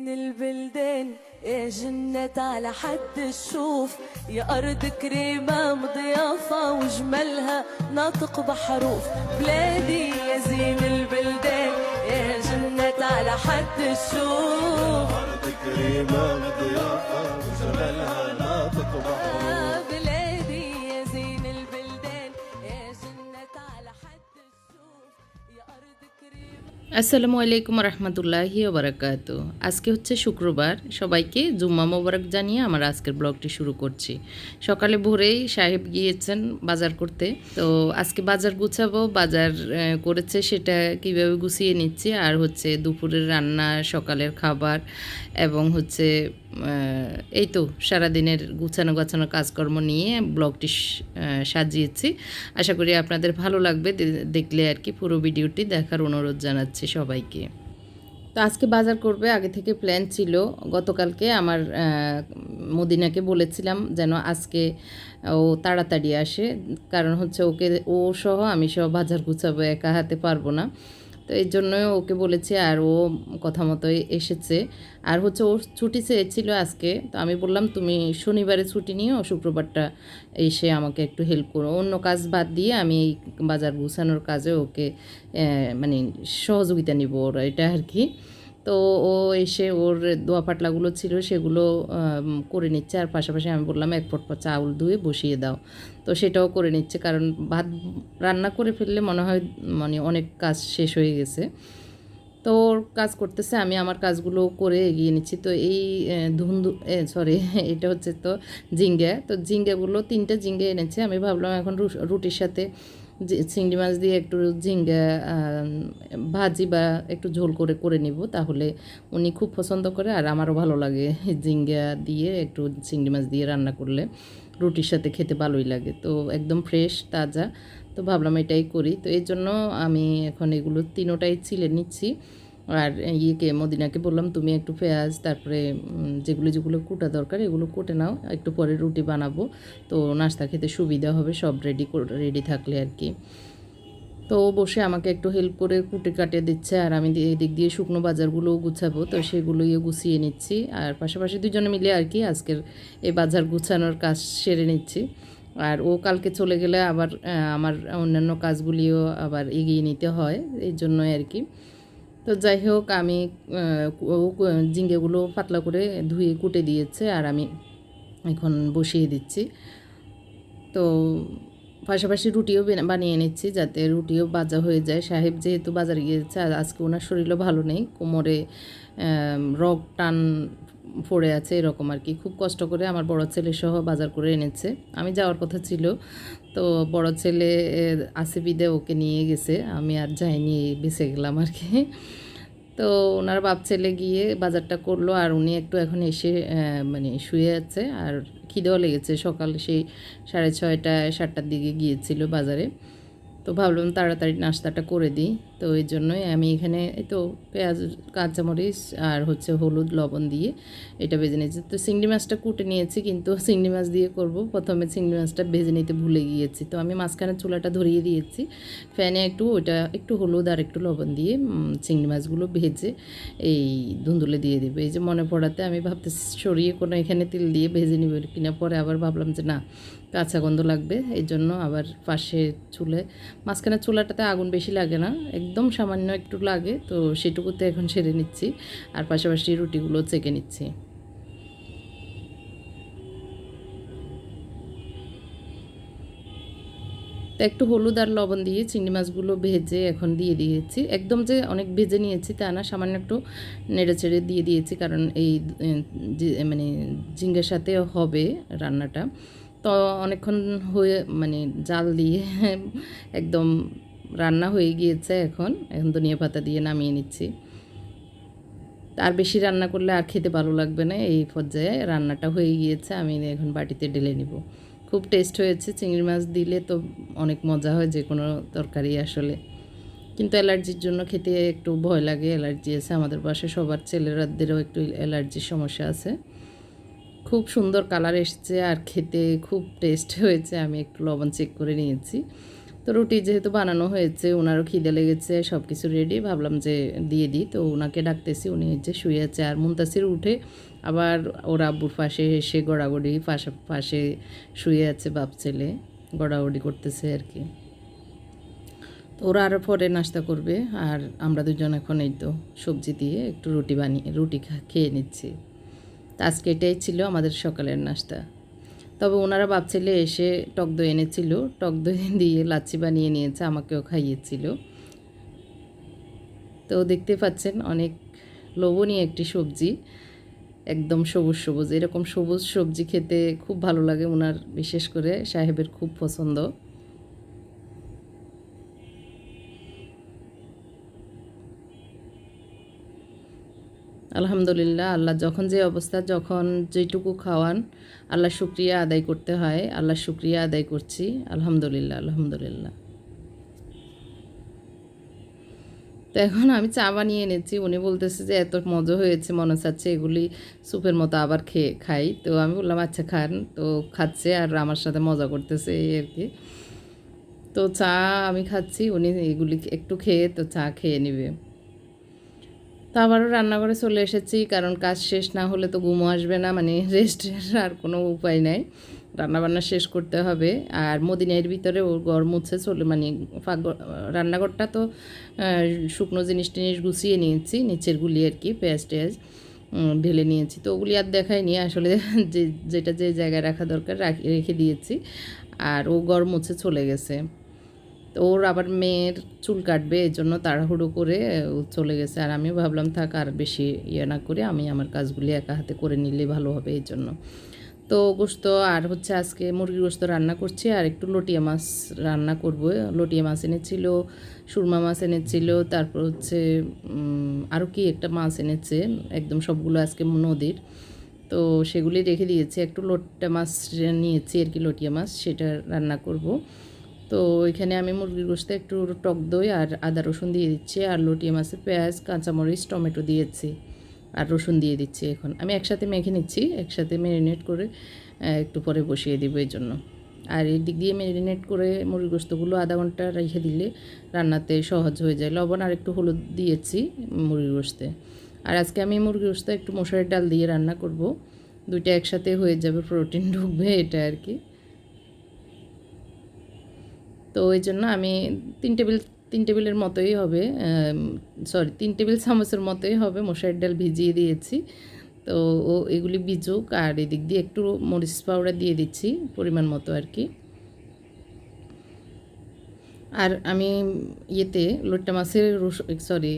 زين البلدان يا جنة على حد الشوف. يا أرض كريمة مضيافة وجمالها ناطق بحروف. بلادي يا زين البلدان يا جنة على حد الشوف. أرض كريمة مضيافة وجمالها ناطق بحروف. আসসালামু আলাইকুম রহমতুল্লাহি ওবরাকাত আজকে হচ্ছে শুক্রবার। সবাইকে জুম্মা মোবারক জানিয়ে আমার আজকের ব্লগটি শুরু করছি। সকালে ভোরেই সাহেব গিয়েছেন বাজার করতে। তো আজকে বাজার গুছাবো, বাজার করেছে সেটা কীভাবে গুছিয়ে নিচ্ছি আর হচ্ছে দুপুরের রান্না, সকালের খাবার এবং হচ্ছে এই তো সারাদিনের গুছানো গাছানো কাজকর্ম নিয়ে ব্লগটি সাজিয়েছি। আশা করি আপনাদের ভালো লাগবে। দেখলে আর কি পুরো ভিডিওটি দেখার অনুরোধ জানাচ্ছি। সবাইকে। তো আজকে বাজার করবে, আগে থেকে প্ল্যান ছিল। গতকালকে আমার মদিনাকে বলেছিলাম যেন আজকে, ও তাড়াতাড়ি আসে। কারণ হচ্ছে ওকে, ও সহ আমি সহ বাজার গুছাবো, একা হাতে পারব না। তো এর জন্যই ওকে বলেছি আর ও কথা মতোই এসেছে। আর হচ্ছে ওর ছুটি চেয়েছিল আজকে, তো আমি বললাম, তুমি শনিবারে ছুটি নিও, শুক্রবারটা এসে আমাকে একটু হেল্প করো। অন্য কাজ বাদ দিয়ে আমি এই বাজার গুছানোর কাজে ওকে মানে সহযোগিতা নিব ওর, এটা আর কি। তো ও এসে ওর দোয়া পাটলাগুলো ছিল, সেগুলো করে নিচ্ছে। আর পাশাপাশি আমি বললাম, এক ফট চাউল ধুয়ে বসিয়ে দাও। তো সেটাও করে নিচ্ছে, কারণ ভাত রান্না করে ফেললে মনে হয় মানে অনেক কাজ শেষ হয়ে গেছে। তো ওর কাজ করতেছে, আমি আমার কাজগুলো করে এগিয়ে নিচ্ছি। তো এই ধুন্দু সরি এটা হচ্ছে তো জিঙ্গা তো জিঙ্গাগুলো তিনটে জিঙ্গা এনেছে। আমি ভাবলাম এখন রুটির সাথে চিংড়ি মাছ দিয়ে একটু ঝিঙ্গা ভাজি বা একটু ঝোল করে করে নিব, তাহলে উনি খুব পছন্দ করে আর আমারও ভালো লাগে ঝিঙ্গা দিয়ে একটু চিংড়ি মাছ দিয়ে রান্না করলে। রুটির সাথে খেতে ভালোই লাগে, তো একদম ফ্রেশ, তাজা, তো ভাবলাম এটাই করি, তো এর জন্য আমি এখন এগুলো তিনোটাই ছিলে নিচ্ছি। আর ইয়েকে, মদিনাকে বললাম, তুমি একটু পেঁয়াজ, তারপরে যেগুলো যেগুলো কুটা দরকার, এগুলো কুটে নাও, একটু পরে রুটি বানাবো। তো নাস্তা খেতে সুবিধা হবে, সব রেডি রেডি থাকলে আর কি। তো বসে আমাকে একটু হেল্প করে কুটে কাটে দিচ্ছে, আর আমি এদিক দিয়ে শুকনো বাজারগুলোও গুছাবো। তো সেগুলোই গুছিয়ে নিচ্ছি, আর পাশাপাশি দুজনে মিলে আর কি আজকের এই বাজার গুছানোর কাজ সেরে নিচ্ছি। আর ও কালকে চলে গেলে আবার আমার অন্যান্য কাজগুলিও আবার এগিয়ে নিতে হয়, এই জন্যই আর কি। তো যাই হোক, আমি জিঙ্গেগুলো পাতলা করে ধুয়ে কুটে দিয়েছে আর আমি এখন বসিয়ে দিচ্ছি। তো পাশাপাশি রুটিও বানিয়ে নিচ্ছি যাতে রুটিও বাজা হয়ে যায়। সাহেব যেহেতু বাজারে গিয়েছে, আর আজকে ওনার শরীরও ভালো নেই, কোমরে রগ টান পড়ে আছে এরকম আর কি। খুব কষ্ট করে আমার বড় ছেলে সহ বাজার করে এনেছে। আমি যাওয়ার কথা ছিল তো বড় ছেলে আহ, আছে বিদে ওকে নিয়ে গেছে। আমি আর যাইনি বেঁচে গেলাম আর কি। তো ওনার বাপ ছেলে গিয়ে বাজারটা করল আর উনি একটু এখন এসে মানে শুয়ে আছে আর খিদেও লেগেছে। সকাল সেই সাড়ে ছয়টা সাতটার দিকে গিয়েছিল বাজারে। তো ভাবলাম তাড়াতাড়ি নাস্তাটা করে দিই। তো এই জন্যই আমি এখানে তো পেঁয়াজ, কাঁচামরিচ আর হচ্ছে হলুদ, লবণ দিয়ে এটা ভেজে নিয়েছি। তো চিংড়ি মাছটা কুটে নিয়েছি কিন্তু চিংড়ি মাছ দিয়ে করব। প্রথমে চিংড়ি মাছটা ভেজে নিতে ভুলে গিয়েছি। তো আমি মাঝখানে চুলাটা ধরিয়ে দিয়েছি। ফ্যানে একটু ওইটা, একটু হলুদ আর একটু লবণ দিয়ে চিংড়ি মাছগুলো ভেজে এই ধুন্দুলে দিয়ে দেবে। এই যে মনে পড়াতে আমি ভাবতে সরিয়ে কোনো এখানে তেল দিয়ে ভেজে নিব কিনা। পরে আবার ভাবলাম যে না কাঁচা গন্ধ লাগবে, এই জন্য আবার পাশে চুলে, মাঝখানে চুলাটাতে আগুন বেশি লাগে না, একদম সামান্য একটু লাগে, তো সেটুকুতে এখন সেরে নিচ্ছি, আর পাশাপাশি রুটিগুলো চেকে নিচ্ছি। তো একটু হলুদ আর লবণ দিয়ে চিংড়ি মাছগুলো ভেজে এখন দিয়ে দিয়েছি। একদম যে অনেক ভেজে নিয়েছি তা না, সামান্য একটু নেড়ে চেড়ে দিয়ে দিয়েছি, কারণ এই মানে ঝিঙ্গের সাথে হবে রান্নাটা। তো অনেকক্ষণ হয়ে মানে জাল দিয়ে একদম রান্না হয়ে গিয়েছে এখন। এখন ধনিয়া পাতা দিয়ে নামিয়ে নিচ্ছি। আর বেশি রান্না করলে আর খেতে ভালো লাগবে না। এই পর্যায়ে রান্নাটা হয়ে গিয়েছে, আমি এখন বাটিতে ঢেলে নিব। খুব টেস্ট হয়েছে, চিংড়ি মাছ দিলে তো অনেক মজা হয়, যে কোনো তরকারি আসলে। কিন্তু অ্যালার্জির জন্য খেতে একটু ভয় লাগে, অ্যালার্জি আছে। আমাদের পাশে সবার ছেলেরাদেরও একটু অ্যালার্জির সমস্যা আছে। খুব সুন্দর কালার এসছে আর খেতে খুব টেস্ট হয়েছে। আমি একটু লবণ চেক করে নিয়েছি। তো রুটি যেহেতু বানানো হয়েছে ওনারও খিদে লেগেছে সব কিছু রেডি ভাবলাম যে দিয়ে দিই। তো ওনাকে ডাকতেছি, উনি হচ্ছে শুয়ে আছে। আর মুন্তাসির উঠে আবার ওর আব্বুর পাশে এসে গড়াগড়ি, পাশে পাশে শুয়ে আছে বাপ ছেলে। গড়াগড়ি করতেছে আর কি। তো ওরা আরও পরে নাস্তা করবে। আর আমরা দুজন এখন এই তো সবজি দিয়ে একটু রুটি বানিয়ে, রুটি খেয়ে নিচ্ছি। তো আজকে এটাই ছিল আমাদের সকালের নাস্তা। তবে ওনারা বাপ ছেলে এসে টক দই এনেছিল, টক দই দিয়ে লাচ্ছি বানিয়ে নিয়েছে, আমাকেও খাইয়েছিল। তো দেখতে পাচ্ছেন অনেক লোভনীয় একটি সবজি, একদম সবুজ সবুজ। এরকম সবুজ সবজি খেতে খুব ভালো লাগে ওনার, বিশেষ করে সাহেবের খুব পছন্দ। আলহামদুলিল্লাহ, আল্লাহ যখন যে অবস্থা, যখন যেটুকু খাওয়ান, আল্লাহ শুক্রিয়া আদায় করতে হয়, আল্লাহ শুক্রিয়া আদায় করছি, আলহামদুলিল্লাহ আলহামদুলিল্লাহ। তো এখন আমি চা বানিয়ে এনেছি, উনি বলতেছে যে এত মজা হয়েছে, মনে চাচ্ছে এগুলি স্যুপের মতো আবার খেয়ে খাই। তো আমি বললাম আচ্ছা খান। তো খাচ্ছে আর আমার সাথে মজা করতেছে, এই আর কি। তো চা আমি খাচ্ছি, উনি এগুলি একটু খেয়ে, তো চা খেয়ে নেবে। তো আবারও রান্নাঘরে চলে এসেছি, কারণ কাজ শেষ না হলে তো ঘুমো আসবে না মানে রেস্টের আর কোনো উপায় নাই। রান্নাবান্না শেষ করতে হবে, আর মদিনের ভিতরে ওর ঘর মুছে চলে মানে ফাঁক রান্নাঘরটা তো শুকনো জিনিস টিনিস গুছিয়ে নিয়েছি, নিচের গুলি আর কি, পেঁয়াজ টেয়াজ ঢেলে নিয়েছি। তো ওগুলি আর দেখাইনি আসলে যে, যেটা যে জায়গায় রাখা দরকার, রাখি রেখে দিয়েছি, আর ও ঘর মুছে চলে গেছে। তো ওর আবার মেয়ের চুল কাটবে এই জন্য তাড়াহুড়ো করে চলে গেছে। আর আমি ভাবলাম, থাক, আর বেশি ইয়ে না করে আমি আমার কাজগুলি একা হাতে করে নিলে ভালো হবে এই জন্য। তো গোস্ত আর হচ্ছে আজকে মুরগির গোস্ত রান্না করছি, আর একটু লটিয়া মাছ রান্না করব। লটিয়া মাছ এনেছিল, সুরমা মাছ এনেছিল, তারপর হচ্ছে আরও কি একটা মাছ এনেছে, একদম সবগুলো আজকে নদীর। তো সেগুলি রেখে দিয়েছি, একটু লোটটা মাছ নিয়েছি, আর কি লটিয়া মাছ, সেটা রান্না করব। তো এখানে আমি মুরগির গোস্তে একটু টক দই আর আদা রসুন দিয়ে দিচ্ছি, আর লটিয়া মাছে পেঁয়াজ, কাঁচামরিচ, টমেটো দিয়েছি, আর রসুন দিয়ে দিচ্ছি এখন। আমি একসাথে মেখে নিচ্ছি, একসাথে ম্যারিনেট করে একটু পরে বসিয়ে দিব এই জন্য আর এই দিক দিয়ে ম্যারিনেট করে মুরগির গোস্তগুলো আধা ঘণ্টা রেখে দিলে রান্নাতে সহজ হয়ে যায়। লবণ আর একটু হলুদ দিয়েছি মুরগির গোস্তে আর আজকে আমি মুরগির গোস্ত একটু মশারির ডাল দিয়ে রান্না করব। দুইটা একসাথে হয়ে যাবে, প্রোটিন ঢুকবে, এটা আর কি। তো ওই জন্য আমি তিন টেবিল, তিন টেবিলের মতোই হবে সরি তিন টেবিল চামচের মতোই হবে মশারির ডাল ভিজিয়ে দিয়েছি। তো ও, এগুলি ভিজুক আর এদিক দিয়ে একটু মরিচ পাউডার দিয়ে দিচ্ছি পরিমাণ মতো আর কি। আর আমি ইয়েতে লোট্টা মাছের সরি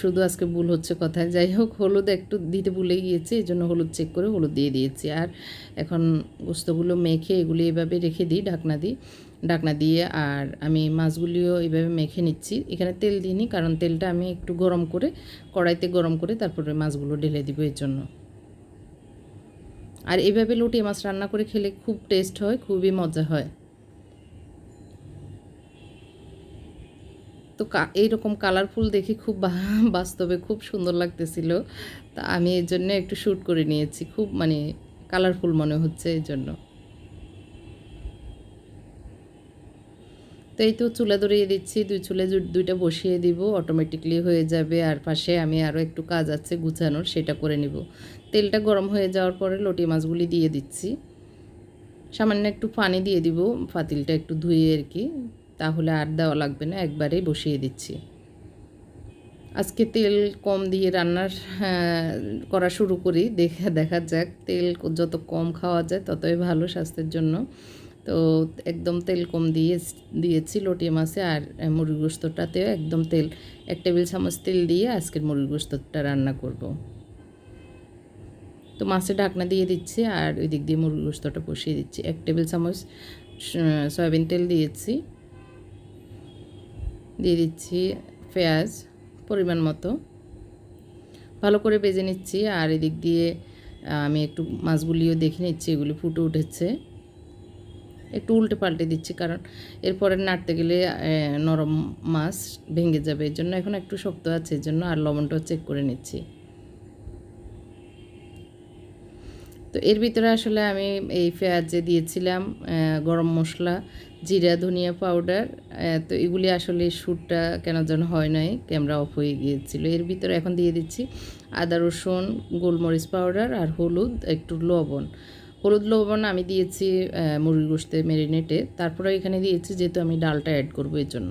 শুধু আজকে ভুল হচ্ছে কথায় যাই হোক, হলুদ একটু দিতে ভুলে গিয়েছি, এই জন্য হলুদ চেক করে হলুদ দিয়ে দিয়েছি। আর এখন গোস্তগুলো মেখে এগুলি এভাবে রেখে দিই, ঢাকনা দিই। ঢাকনা দিয়ে আর আমি মাছগুলিও এইভাবে মেখে নিচ্ছি। এখানে তেল দিইনি কারণ তেলটা আমি একটু গরম করে, কড়াইতে গরম করে তারপরে মাছগুলো ঢেলে দিব এর জন্য। আর এইভাবে লুটি মাছ রান্না করে খেলে খুব টেস্ট হয়, খুবই মজা হয়। তো এইরকম কালারফুল দেখে খুব বাস্তবে খুব সুন্দর লাগতেছিল। তা আমি এর জন্য একটু শ্যুট করে নিয়েছি, খুব মানে কালারফুল মনে হচ্ছে এই জন্য। তো এই তো চুলা ধরিয়ে দিচ্ছি দুই চুলে দুইটা বসিয়ে দিব অটোমেটিকলি হয়ে যাবে। আর পাশে আমি আরও একটু কাজ আছে গুছানোর সেটা করে নিব। তেলটা গরম হয়ে যাওয়ার পরে লটি মাছগুলি দিয়ে দিচ্ছি। সামান্য একটু পানি দিয়ে দিব পাতিলটা একটু ধুয়ে আর কি। তাহলে আর দেওয়া লাগবে না একবারেই বসিয়ে দিচ্ছি। আজকে তেল কম দিয়ে রান্নার হ্যাঁ, করা শুরু করি দেখে দেখা যাক। তেল যত কম খাওয়া যায় ততই ভালো স্বাস্থ্যের জন্য। তো একদম তেল কম দিয়ে দিয়েছি লটিয়ে মাছে আর আহ, মুরগি গোস্তটাতেও একদম তেল এক টেবিল চামচ তেল দিয়ে আজকের মুরগি গোস্তটা রান্না করব। তো মাছের ঢাকনা দিয়ে দিচ্ছি আর ওই দিক দিয়ে মুরগি গোস্তটা বসিয়ে দিচ্ছি। এক টেবিল চামচ সয়াবিন তেল দিয়েছি। দিয়ে দিচ্ছি পেঁয়াজ পরিমাণ মতো। ভালো করে বেজে নিচ্ছি আর এদিক দিয়ে আমি একটু মাছগুলিও দেখে নিচ্ছি এগুলি ফুটে উঠেছে। একটু উল্টে পাল্টে দিচ্ছি, কারণ এরপরে নাড়তে গেলে নরম মাছ ভেঙে যাবে। এর জন্য এখন একটু শক্ত আছে, এর জন্য আর লবণটাও চেক করে নিচ্ছি। তো এর ভিতরে আসলে আমি এই পেঁয়াজ দিয়েছিলাম গরম মশলা, জিরা, ধনিয়া পাউডার তো এগুলি আসলে শ্যুটটা কেন যেন হয় নাই ক্যামেরা অফ হয়ে গিয়েছিল। এর ভিতরে এখন দিয়ে দিচ্ছি আদা রসুন, গোলমরিচ পাউডার আর হলুদ, একটু লবণ। হলুদ লবণ আমি দিয়েছি মুরগির গোস্তে ম্যারিনেটে তারপরে এখানে দিয়েছি যেহেতু আমি ডালটা অ্যাড করব এর জন্য।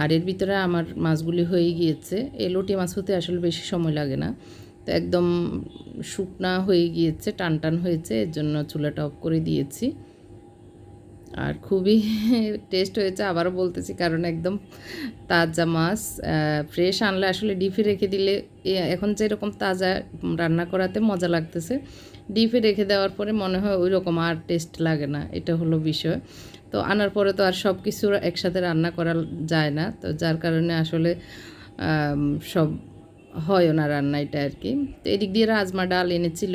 আর এর ভিতরে আমার মাছগুলি হয়ে গিয়েছে। এই লটি মাছ হতে আসলে বেশি সময় লাগে না। তো একদম শুকনা হয়ে গিয়েছে টান টান হয়েছে, এর জন্য চুলাটা অফ করে দিয়েছি। আর খুবই টেস্ট হয়েছে, আবারও বলতেছি কারণ একদম তাজা মাছ। ফ্রেশ আনলে আসলে ডিপে রেখে দিলে এখন যেরকম তাজা রান্না করাতে মজা লাগতেছে ডিপে রেখে দেওয়ার পরে মনে হয় ওই রকম আর টেস্ট লাগে না, এটা হলো বিষয়। তো আনার পরে তো আর সব কিছু একসাথে রান্না করা যায় না, তো যার কারণে আসলে সব হয় না রান্না এটা আর কি। তো এদিক দিয়ে রাজমা ডাল এনেছিল,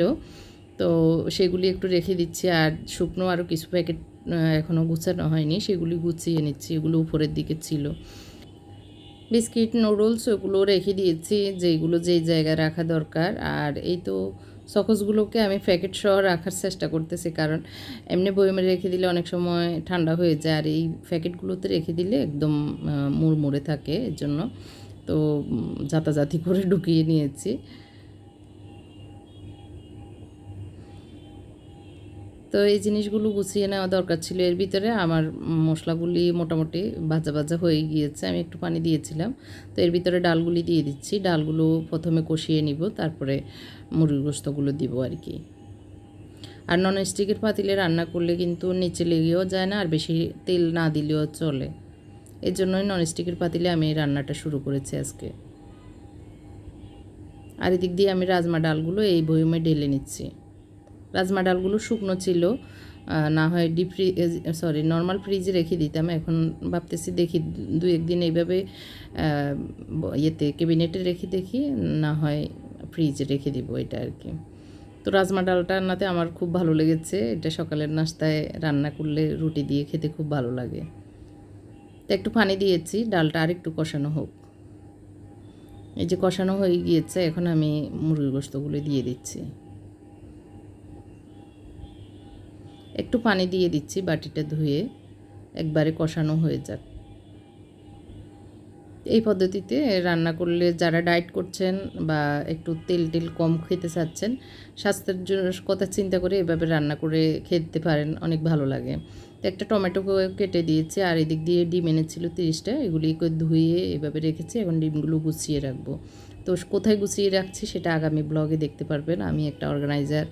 তো সেগুলি একটু রেখে দিচ্ছি, আর শুকনো আরও কিছু প্যাকেট এখনও গুছানো হয়নি, সেগুলি গুছিয়ে নিচ্ছি, এগুলো উপরের দিকে ছিল। বিস্কিট নুডলস ওগুলো রেখে দিয়েছি, যেগুলো যেই জায়গায় রাখা দরকার, আর এই তো সকসগুলোকে আমি প্যাকেট সহ রাখার চেষ্টা করতেছি, কারণ এমনি বয়মে রেখে দিলে অনেক সময় ঠান্ডা হয়ে যায়, আর এই প্যাকেটগুলোতে রেখে দিলে একদম মুড় মুড়মুড়ে থাকে, এর জন্য তো যাতাযাতি করে ঢুকিয়ে নিয়েছি। তো এই জিনিসগুলো গুছিয়ে নেওয়া দরকার ছিল। এর ভিতরে আমার মশলাগুলি মোটামুটি ভাজা ভাজা হয়ে গিয়েছে, আমি একটু পানি দিয়েছিলাম। তো এর ভিতরে ডালগুলি দিয়ে দিচ্ছি। ডালগুলো প্রথমে কষিয়ে নিব, তারপরে মুরগির গোস্তগুলো দিব আর কি। আর নন স্টিকের পাতিলে রান্না করলে কিন্তু নিচে লেগেও যায় না, আর বেশি তেল না দিলেও চলে। এর জন্যই নন স্টিকের পাতিলে আমি রান্নাটা শুরু করেছি আজকে। আর এদিক দিয়ে আমি রাজমা ডালগুলো এই বয়মে ঢেলে নিচ্ছি। রাজমা ডালগুলো শুকনো ছিল না হয় ডিপ ফ্রি সরি নর্মাল ফ্রিজে রেখে দিতাম। এখন ভাবতেছি দেখি দু, একদিন এইভাবে ইয়েতে ক্যাবিনেটে রেখে দেখি, না হয় ফ্রিজে রেখে দিব এটা আর কি। তো রাজমা ডালটা রান্নাতে আমার খুব ভালো লেগেছে। এটা সকালের নাস্তায় রান্না করলে রুটি দিয়ে খেতে খুব ভালো লাগে। তো একটু পানি দিয়েছি, ডালটা আর একটু কষানো হোক। এই যে কষানো হয়ে গিয়েছে, এখন আমি মুরগির গোস্তগুলো দিয়ে দিচ্ছি। একটু পানি দিয়ে দিচ্ছি বাটিটা ধুয়ে একবারে কষানো হয়ে যাক। এই পদ্ধতিতে রান্না করলে যারা ডায়েট করছেন বা একটু তেল টেল কম খেতে চাচ্ছেন, স্বাস্থ্যের জন্য কথা চিন্তা করে এভাবে রান্না করে খেতে পারেন, অনেক ভালো লাগে। তো একটা টমেটো কেটে দিয়েছি আর এদিক দিয়ে ডিম এনেছিল তিরিশটা এগুলিকে ধুয়ে এভাবে রেখেছি, এখন ডিমগুলো গুছিয়ে রাখব। তো কোথায় গুছিয়ে রাখছি সেটা আগামী ব্লগে দেখতে পারবেন। আমি একটা অর্গানাইজার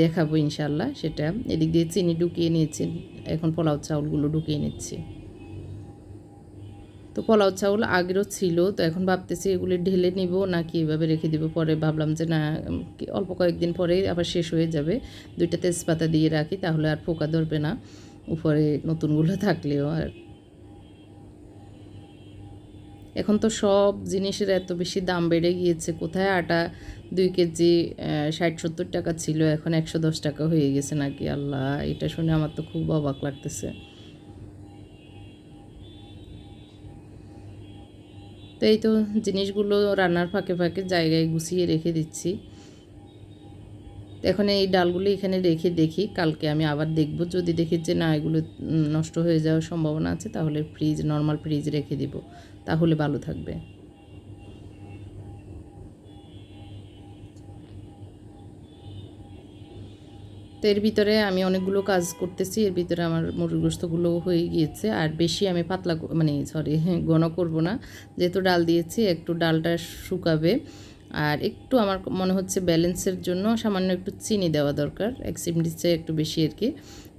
দেখাবো ইনশাল্লাহ সেটা। এদিক দিয়ে চিনি ঢুকিয়ে নিয়েছি। এখন পোলাও চাউলগুলো ঢুকিয়ে নিচ্ছি। তো পোলাও চাউল আগেরও ছিল, তো এখন ভাবতেছি এগুলি ঢেলে নিব নাকি এভাবে রেখে দিব। পরে ভাবলাম যে না অল্প কয়েকদিন পরেই আবার শেষ হয়ে যাবে। দুইটা তেজপাতা দিয়ে রাখি, তাহলে আর পোকা ধরবে না। উপরে নতুনগুলো থাকলেও আর। এখন তো সব জিনিসের এত বেশি দাম বেড়ে গিয়েছে। কোথায় আটা দুই কেজি ষাট, সত্তর টাকা ছিল, এখন একশো দশ টাকা হয়ে গেছে নাকি? আল্লাহ, এটা শুনে আমার তো খুব অবাক লাগতেছে। তো এই তো জিনিসগুলো রান্নার ফাঁকে ফাঁকে জায়গায় গুছিয়ে রেখে দিচ্ছি। এখন এই ডালগুলো এখানে রেখে দেখি, কালকে আমি আবার দেখব। যদি দেখি যে না, এগুলো নষ্ট হয়ে যাওয়ার সম্ভাবনা আছে, তাহলে ফ্রিজ নর্মাল ফ্রিজ রেখে দিব। তাহলে ভালো থাকবে। তো এর ভিতরে আমি অনেকগুলো কাজ করতেছি, এর ভিতরে আমার মুরগির গোস্তগুলো হয়ে গিয়েছে। আর বেশি আমি পাতলা মানে সরি ঘন করব না। যেহেতু ডাল দিয়েছি, একটু ডালটা শুকাবে। আর একটু আমার মনে হচ্ছে ব্যালেন্সের জন্য সামান্য একটু চিনি দেওয়া দরকার, এক চিমটির একটু বেশি আর কি।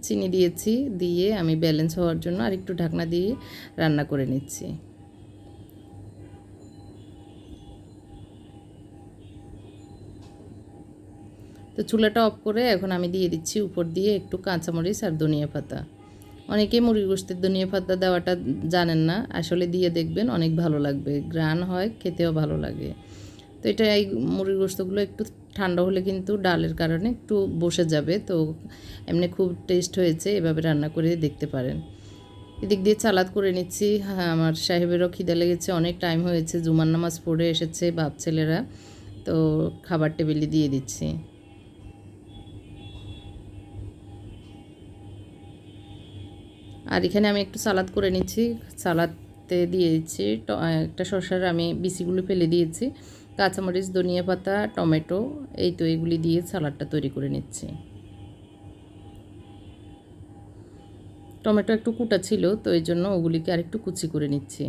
চিনি দিয়েছি, দিয়ে আমি ব্যালেন্স হওয়ার জন্য আর একটু ঢাকনা দিয়ে রান্না করে নিচ্ছি। তো চুলাটা অফ করে এখন আমি দিয়ে দিচ্ছি উপর দিয়ে একটু কাঁচামরিচ আর ধনিয়া পাতা। অনেকেই মুরগি গোস্তের ধনিয়া পাতা দেওয়াটা জানেন না, আসলে দিয়ে দেখবেন অনেক ভালো লাগবে গ্রান হয়, খেতেও ভালো লাগে। তো এটা এই মুরগির গোস্তগুলো একটু ঠান্ডা হলে কিন্তু ডালের কারণে একটু বসে যাবে, তো এমনি খুব টেস্ট হয়েছে, এভাবে রান্না করে দেখতে পারেন। এদিক দিয়ে চালাদ করে নিচ্ছি হ্যাঁ আমার সাহেবেরও খিদে লেগেছে, অনেক টাইম হয়েছে, জুমার নামাজ পড়ে এসেছে বাপ ছেলেরা, তো খাবার টেবিলে দিয়ে দিচ্ছি। আর এখানে আমি একটু সালাদ করে নিচ্ছি। সালাদতে দিয়েছি একটা শসার আমি বিসিগুলো ফেলে দিয়েছি। কাঁচামরিচ, ধনিয়া পাতা, টমেটো, এই তো এইগুলি দিয়ে সালাডটা তৈরি করে নিচ্ছি। টমেটো একটু কুটা ছিল, তো এই জন্য ওগুলিকে আরেকটু কুচি করে নিচ্ছি।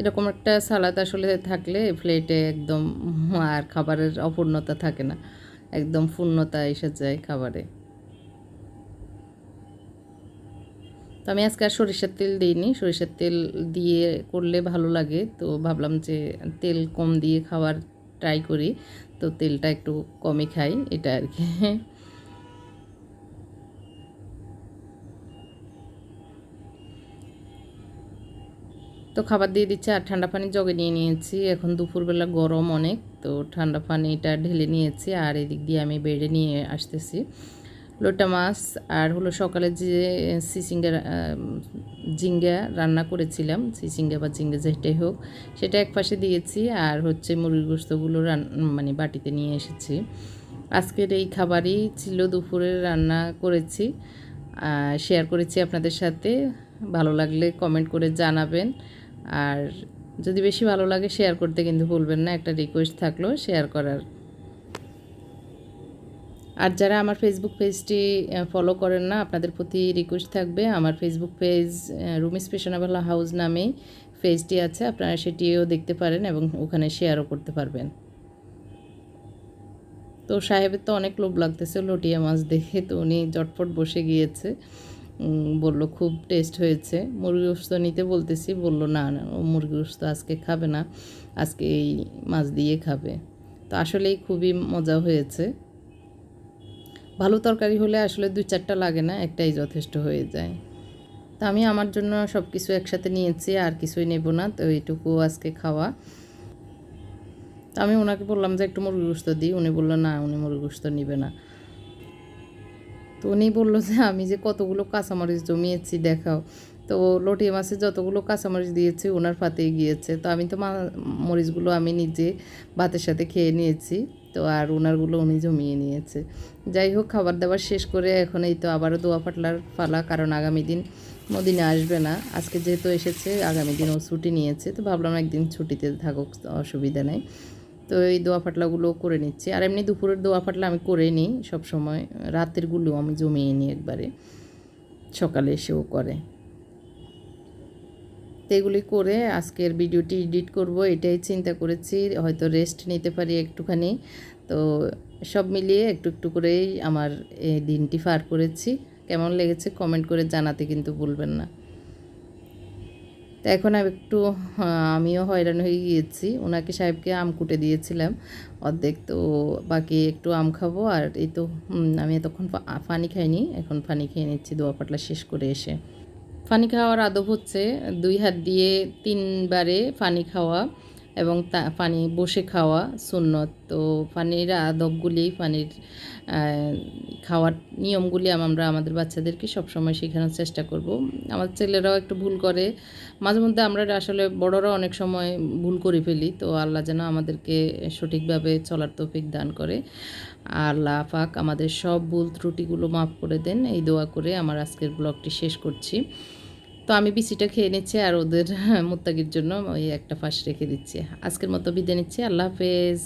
এরকম একটা সালাদ আসলে থাকলে প্লেটে একদম, আর খাবারের অপূর্ণতা থাকে না। একদম পূর্ণতা এসে যায় খাবারে। তো আমি আজকে আর সরিষার তেল দিইনি। সরিষার তেল দিয়ে করলে ভালো লাগে। তো ভাবলাম যে তেল কম দিয়ে খাওয়ার ট্রাই করি। তো তেলটা একটু কমই খাই, এটা আর কি। তো খাবার দিয়ে দিচ্ছে আর ঠান্ডা পানি জগে নিয়ে নিয়েছি। এখন দুপুরবেলা গরম অনেক, তো ঠান্ডা পানিটা ঢেলে নিয়েছি আর এদিক দিয়ে আমি বেড়ে নিয়ে আসতেছি। লোটা মাছ আর হলো সকালে যে সিসিঙ্গা জিঙ্গা রান্না করেছিলাম, সিসিঙ্গা বা জিঙ্গা যেটাই হোক, সেটা এক পাশে দিয়েছি আর হচ্ছে মুরগির গোস্তগুলো রান মানে বাটিতে নিয়ে এসেছি। আজকের এই খাবারই ছিল দুপুরে রান্না করেছি শেয়ার করেছি আপনাদের সাথে। ভালো লাগলে কমেন্ট করে জানাবেন। আর যদি বেশি ভালো লাগে শেয়ার করতে কিন্তু ভুলবেন না, একটা রিকোয়েস্ট থাকল শেয়ার করার। আর যারা আমার ফেসবুক পেজটি ফলো করেন না, আপনাদের প্রতি রিকোয়েস্ট থাকবে। আমার ফেসবুক পেজ রুমিস পেশনাবেলা হাউস নামেই পেজটি আছে, আপনারা সেটিও দেখতে পারেন এবং ওখানে শেয়ারও করতে পারবেন। তো সাহেবের তো অনেক লোভ লাগতেছে লটিয়া মাছ দেখে, তো উনি জটফট বসে গিয়েছে। বলল, খুব টেস্ট হয়েছে। মুরগি গোস্ত নিতে বলতেছি, বলল, না ও মুরগি গোস্ত আজকে খাবে না, আজকে এই মাছ দিয়ে খাবে। তো আসলেই খুবই মজা হয়েছে। ভালো তরকারি হলে আসলে দুই চারটা লাগে না, একটাই যথেষ্ট হয়ে যায়। তো আমি আমার জন্য সব কিছু একসাথে নিয়েছি, আর কিছুই নেব না, তো এইটুকু আজকে খাওয়া। তো আমি ওনাকে বললাম যে, একটু মুরগি গোস্ত দিই। উনি বলল, না, উনি মুরগি গোস্ত নিবে না। তো উনি বলল যে, আমি যে কতগুলো কাঁচামরিচ জমিয়েছি, দেখাও। তো লটিয়া মাছে যতগুলো কাঁচামরিচ দিয়েছি ওনার ফাতেই গিয়েছে। তো আমি তো মরিচগুলো আমি নিজে ভাতের সাথে খেয়ে নিয়েছি। তো আর ওনারগুলো উনি জমিয়ে নিয়েছে। যাই হোক, খাবার দাবার শেষ করে এখন এই তো আবারও দোয়া পাটলার ফালা, কারণ আগামী দিন মদিনে আসবে না। আজকে যেহেতু এসেছে, আগামী দিন ও ছুটি নিয়েছে। তো ভাবলাম একদিন ছুটিতে থাকুক, অসুবিধা নেই। তো এই দোয়া ফাটলাগুলো করে নিচ্ছি। আর এমনি দুপুরের দোয়া ফাটলা আমি করে নিই সবসময়। রাতেরগুলো আমি জমিয়ে নিই একবারে। সকালে এসেও করে। তো এগুলি করে আজকের ভিডিওটি এডিট করব, এটাই চিন্তা করেছি। হয়তো রেস্ট নিতে পারি একটুখানি। তো সব মিলিয়ে একটু একটু করেই আমার এই দিনটি পার করেছি। কেমন লেগেছে কমেন্ট করে জানাতে কিন্তু ভুলবেন না। তো এখন একটু আমিও হয়রান হয়ে গিয়েছি। ওনাকে সাহেবকে আম কুটে দিয়েছিলাম। অর্ধেক তো বাকি একটু আম খাব আর এই তো আমি এতক্ষণ ফানি খাইনি। এখন ফানি খেয়ে নিচ্ছি, দোয়া পাটলা শেষ করে এসে। ফানি খাওয়ার আদব হচ্ছে দুই হাত দিয়ে তিনবারে ফানি খাওয়া। এবং তা, পানি বসে খাওয়া সুন্নত। তো পানির আদবগুলি, পানির খাওয়ার নিয়মগুলি আমরা আমাদের বাচ্চাদেরকে সবসময় শেখানোর চেষ্টা করব। আমার ছেলেরাও একটু ভুল করে। মাঝে মধ্যে আমরা আসলে বড়রা অনেক সময় ভুল করে ফেলি। তো আল্লাহ যেন আমাদেরকে সঠিকভাবে চলার তৌফিক দান করে। আল্লাহ পাক আমাদের সব ভুল ত্রুটিগুলো মাফ করে দেন। এই দোয়া করে আমার আজকের ব্লগটি শেষ করছি। তো আমি বিচিটা খেয়ে নিচ্ছি আর ওদের মুত্তাকির জন্য ওই একটা ফাঁস রেখে দিচ্ছি। আজকের মতো বিদায় নিচ্ছি। আল্লাহ হাফেজ।